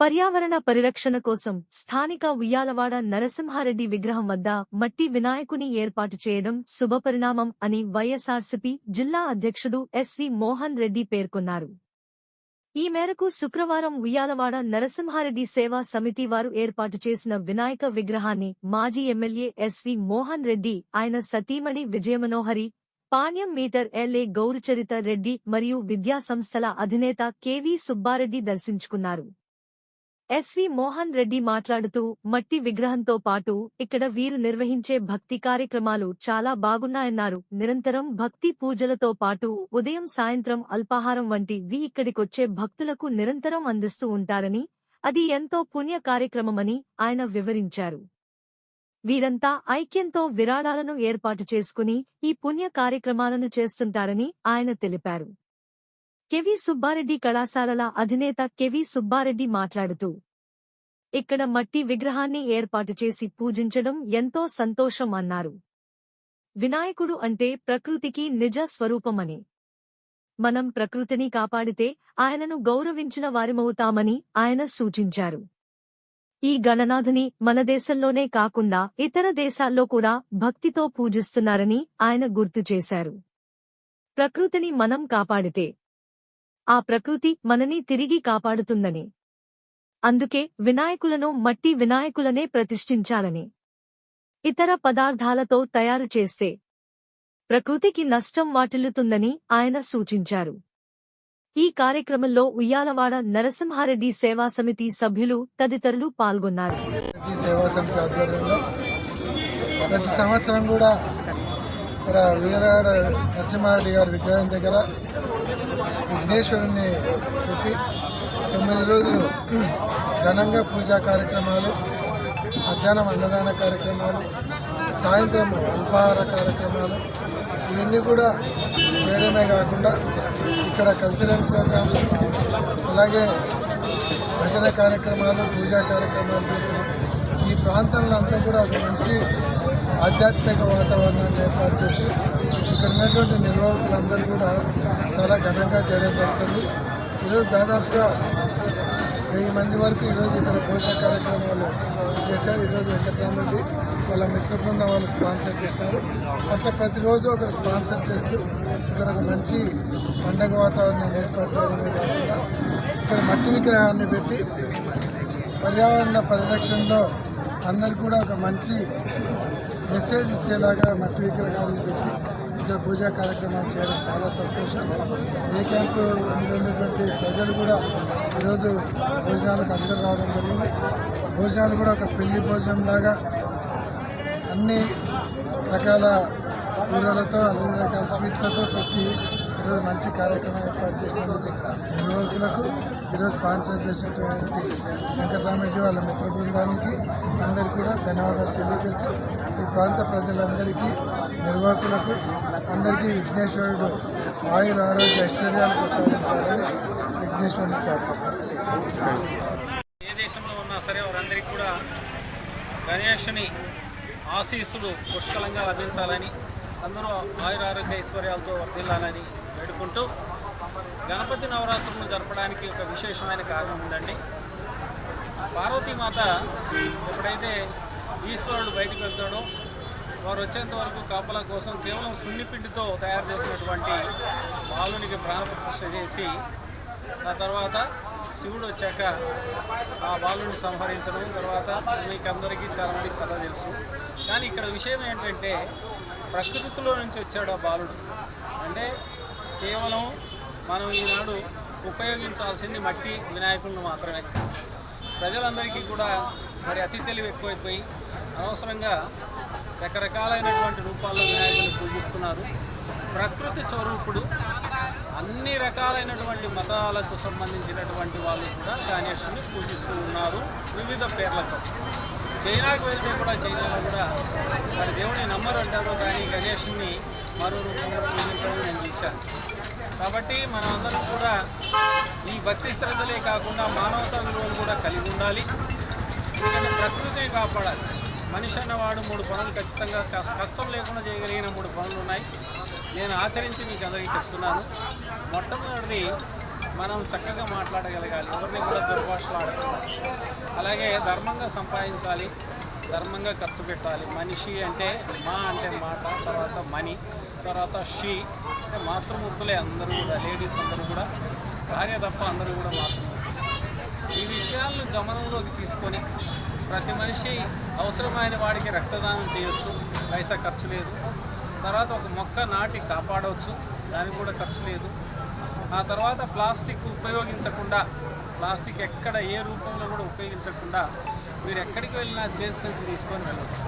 పర్యావరణ పరిరక్షణ కోసం స్థానిక ఉయ్యాలవాడ నరసింహారెడ్డి విగ్రహం వద్ద మట్టి వినాయకుని ఏర్పాటు చేయడం శుభపరిణామం అని వైఎస్ఆర్సీపీ జిల్లా అధ్యక్షుడు ఎస్వి మోహన్ రెడ్డి పేర్కొన్నారు. ఈ మేరకు శుక్రవారం ఉయ్యాలవాడ నరసింహారెడ్డి సేవా సమితి వారు ఏర్పాటు చేసిన వినాయక విగ్రహాన్ని మాజీ ఎమ్మెల్యే ఎస్వి మోహన్ రెడ్డి ఆయన సతీమణి విజయమనోహరి పాణ్యం మీటర్ ఎల్ఏ గౌరుచరిత రెడ్డి మరియు విద్యాసంస్థల అధినేత కెవి సుబ్బారెడ్డి దర్శించుకున్నారు. ఎస్వి మోహన్ రెడ్డి మాట్లాడుతూ మట్టి విగ్రహంతో పాటు ఇక్కడ వీరు నిర్వహించే భక్తి కార్యక్రమాలు చాలా బాగున్నాయన్నారు. నిరంతరం భక్తి పూజలతో పాటు ఉదయం సాయంత్రం అల్పాహారం వంటి వి ఇక్కడికొచ్చే భక్తులకు నిరంతరం అందిస్తూ ఉంటారని అది ఎంతో పుణ్య కార్యక్రమమని ఆయన వివరించారు. వీరంతా ఐక్యంతో విరాళాలను ఏర్పాటు చేసుకుని ఈ పుణ్య కార్యక్రమాలను చేస్తుంటారని ఆయన తెలిపారు. కెవి సుబ్బారెడ్డి కళాశాలల అధినేత కెవి సుబ్బారెడ్డి మాట్లాడుతూ ఇక్కడ మట్టి విగ్రహాన్ని ఏర్పాటు చేసి పూజించడం ఎంతో సంతోషం అన్నారు. వినాయకుడు అంటే ప్రకృతికి నిజ స్వరూపమని. మనం ప్రకృతిని కాపాడితే ఆయనను గౌరవించిన వారిమవుతామని ఆయన సూచించారు. ఈ గణనాథుని మన దేశంలోనే కాకుండా ఇతర దేశాల్లో కూడా భక్తితో పూజిస్తున్నారని ఆయన గుర్తు చేశారు. ప్రకృతిని మనం కాపాడితే ఆ ప్రకృతి మనని తిరిగి కాపాడుతుందని. అందుకే వినాయకులను మట్టి వినాయకులనే ప్రతిష్ఠించాలని. ఇతర పదార్థాలతో తయారు చేస్తే ప్రకృతికి నష్టం వాటిల్లుతుందని ఆయన సూచించారు. ఈ కార్యక్రమంలో ఉయ్యాలవాడ నరసింహారెడ్డి సేవా సమితి సభ్యులు తదితరులు పాల్గొన్నారు. ఈ సేవా సమితి ఆధ్వర్యంలో ప్రతి సంవత్సరం కూడా ఇక్కడ వీరాడ నరసింహారెడ్డి గారి విగ్రహం దగ్గర విఘ్నేశ్వరుని పెట్టి తొమ్మిది రోజులు ఘనంగా పూజా కార్యక్రమాలు మధ్యాహ్నం అన్నదాన కార్యక్రమాలు సాయంత్రం అల్పాహార కార్యక్రమాలు ఇవన్నీ కూడా చేయడమే కాకుండా ఇక్కడ కల్చరల్ ప్రోగ్రామ్స్ అలాగే భజన కార్యక్రమాలు పూజా కార్యక్రమాలు చేసి ఈ ప్రాంతంలో అంతా కూడా ఒక మంచి ఆధ్యాత్మిక వాతావరణాన్ని ఏర్పాటు చేస్తూ ఇక్కడ ఉన్నటువంటి నిర్వాహకులందరూ కూడా చాలా ఘనంగా చేయడం జరుగుతుంది. ఈరోజు దాదాపుగా వెయ్యి మంది వరకు ఈరోజు ఇక్కడ భోజన కార్యక్రమాలు చేశారు. ఈరోజు వెంకటరామరెడ్డి వాళ్ళ మిత్ర బృందం వాళ్ళు స్పాన్సర్ చేశారు. అట్లా ప్రతిరోజు ఒకరు స్పాన్సర్ చేస్తూ ఇక్కడ ఒక మంచి పండగ వాతావరణాన్ని ఏర్పాటు చేయడమే కాకుండా ఇక్కడ మట్టి విగ్రహాన్ని పెట్టి పర్యావరణ పరిరక్షణలో అందరు కూడా ఒక మంచి మెసేజ్ ఇచ్చేలాగా మట్టి విగ్రహాలను పెట్టి ఇంకా పూజా కార్యక్రమాలు చేయడం చాలా సంతోషం. ఏ క్యాంపు ఉండేటువంటి ప్రజలు కూడా ఈరోజు భోజనాలకు అందరూ రావడం జరిగింది. భోజనాలు కూడా ఒక పెళ్ళి భోజనం లాగా అన్ని రకాల కూరలతో అన్ని రకాల స్వీట్లతో పెట్టి ఈరోజు మంచి కార్యక్రమం ఏర్పాటు చేసినందుకు నిర్వాహకులకు ఈరోజు స్పాన్సర్ చేసినటువంటి వెంకటరామరెడ్డి వాళ్ళ మిత్ర బృందానికి అందరికీ ధన్యవాదాలు తెలియజేస్తూ ఈ ప్రాంత ప్రజలందరికీ నిర్వాహకులకు అందరికీ విఘ్నేశ్వరుడు ఆయుర ఆరోగ్య ఐశ్వర్యాలు ప్రసాదించాలని విఘ్నేశ్వరుని ప్రార్థిస్తాను ఏ దేశంలో ఉన్నా సరే వారందరికీ కూడా గణేషుని ఆశీస్సులు పుష్కలంగా లభించాలని అందరూ ఆయుర ఆరోగ్య ఐశ్వర్యాలతో వర్ధిల్లాలని వేడుకుంటూ గణపతి నవరాత్రులను జరపడానికి ఒక విశేషమైన కారణం ఉందండి. పార్వతీమాత ఎప్పుడైతే ఈశ్వరుడు బయటకు వెళ్తాడు. వారు వచ్చేంత వరకు కాపలా కోసం కేవలం సున్నిపిండితో తయారు చేసినటువంటి బాలునికి ప్రాణప్రతిష్ఠ చేసి ఆ తర్వాత శివుడు వచ్చాక ఆ బాలుని సంహరించడం తర్వాత మీకు అందరికీ చాలా కథ తెలుసు. కానీ ఇక్కడ విషయం ఏంటంటే ప్రకృతిలో నుంచి వచ్చాడు ఆ బాలుడు. అంటే కేవలం మనం ఈనాడు ఉపయోగించాల్సింది మట్టి వినాయకులను మాత్రమే. ప్రజలందరికీ కూడా మరి అతి తెలివి ఎక్కువైపోయి అనవసరంగా రకరకాలైనటువంటి రూపాల్లో వినాయకుని పూజిస్తున్నారు. ప్రకృతి స్వరూపుడు అన్ని రకాలైనటువంటి మతాలకు సంబంధించినటువంటి వాళ్ళు కూడా గణేషుని పూజిస్తూ ఉన్నారు వివిధ పేర్లతో. చైనాకు వెళ్తే కూడా చైనాలో కూడా వారి దేవుని నమ్మరు అంటారు కానీ గణేషుని మరో రూపంలో పూజించడం నేను చూశాను. కాబట్టి మనం అందరం కూడా ఈ భక్తి శ్రద్ధలే కాకుండా మానవతా విలువలు కూడా కలిగి ఉండాలి. ఎందుకంటే ప్రకృతిని కాపాడాలి. మనిషి అన్నవాడు మూడు పనులు ఖచ్చితంగా కష్టం లేకుండా చేయగలిగిన మూడు పనులు ఉన్నాయి. నేను ఆచరించి మీకు అందరికీ చెప్తున్నాను. మొట్టమొదటిది మనం చక్కగా మాట్లాడగలగాలి. ఎవరిని కూడా దుర్భాషలు ఆడకూడదు అలాగే ధర్మంగా సంపాదించాలి. ధర్మంగా ఖర్చు పెట్టాలి. మనిషి అంటే మా అంటే మాట తర్వాత మనీ తర్వాత షీ. అంటే మాతృమూర్తులే అందరూ కూడా లేడీస్ అందరూ కూడా. భార్య తప్ప అందరూ కూడా మాతృమూర్తులు. ఈ విషయాలను గమనంలోకి తీసుకొని ప్రతి మనిషి అవసరమైన వాడికి రక్తదానం చేయొచ్చు పైసా ఖర్చు లేదు. తర్వాత ఒక మొక్క నాటి కాపాడవచ్చు దానికి కూడా ఖర్చు లేదు. ఆ తర్వాత ప్లాస్టిక్ ఉపయోగించకుండా ప్లాస్టిక్ ఎక్కడ ఏ రూపంలో కూడా ఉపయోగించకుండా మీరు ఎక్కడికి వెళ్ళినా చేసి తీసుకొని వెళ్ళవచ్చు